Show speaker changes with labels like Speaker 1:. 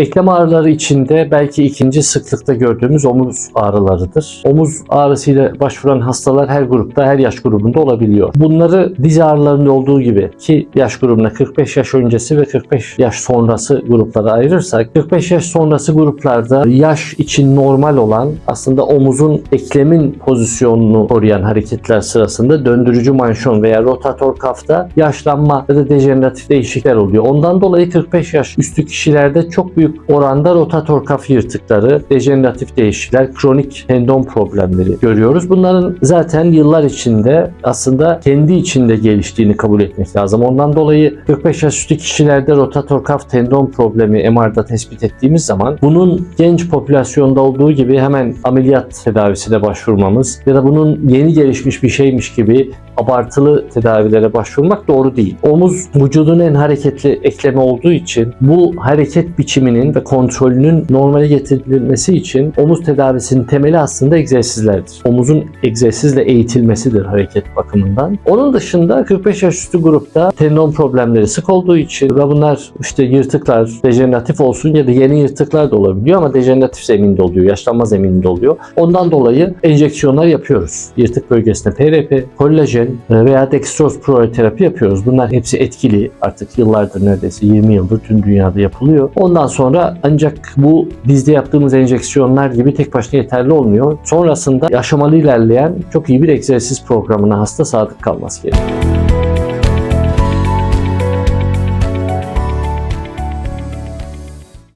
Speaker 1: Eklem ağrıları içinde belki ikinci sıklıkta gördüğümüz omuz ağrılarıdır. Omuz ağrısıyla başvuran hastalar her grupta, her yaş grubunda olabiliyor. Bunları diz ağrılarında olduğu gibi ki yaş grubuna 45 yaş öncesi ve 45 yaş sonrası gruplara ayırırsak 45 yaş sonrası gruplarda yaş için normal olan aslında omuzun eklemin pozisyonunu koruyan hareketler sırasında döndürücü manşon veya rotator kafta yaşlanma ya da dejeneratif değişiklikler oluyor. Ondan dolayı 45 yaş üstü kişilerde çok büyük oranda rotator kaf yırtıkları, dejeneratif değişiklikler, kronik tendon problemleri görüyoruz. Bunların zaten yıllar içinde aslında kendi içinde geliştiğini kabul etmek lazım. Ondan dolayı 45 yaş üstü kişilerde rotator kaf tendon problemi MR'da tespit ettiğimiz zaman bunun genç popülasyonda olduğu gibi hemen ameliyat tedavisine başvurmamız ya da bunun yeni gelişmiş bir şeymiş gibi abartılı tedavilere başvurmak doğru değil. Omuz vücudun en hareketli eklemi olduğu için bu hareket biçiminin ve kontrolünün normale getirilmesi için omuz tedavisinin temeli aslında egzersizlerdir. Omuzun egzersizle eğitilmesidir hareket bakımından. Onun dışında 45 yaş üstü grupta tendon problemleri sık olduğu için ve bunlar işte yırtıklar, dejeneratif olsun ya da yeni yırtıklar da olabiliyor ama dejeneratif zeminde oluyor, yaşlanma zemininde oluyor. Ondan dolayı enjeksiyonlar yapıyoruz. Yırtık bölgesine PRP, kolajen e, veya dextroz proloterapi yapıyoruz. Bunlar hepsi etkili. Artık yıllardır neredeyse 20 yıldır tüm dünyada yapılıyor. Ondan sonra ancak bu dizde yaptığımız enjeksiyonlar gibi tek başına yeterli olmuyor. Sonrasında aşamalı ilerleyen çok iyi bir egzersiz programına hasta sadık kalması gerekiyor.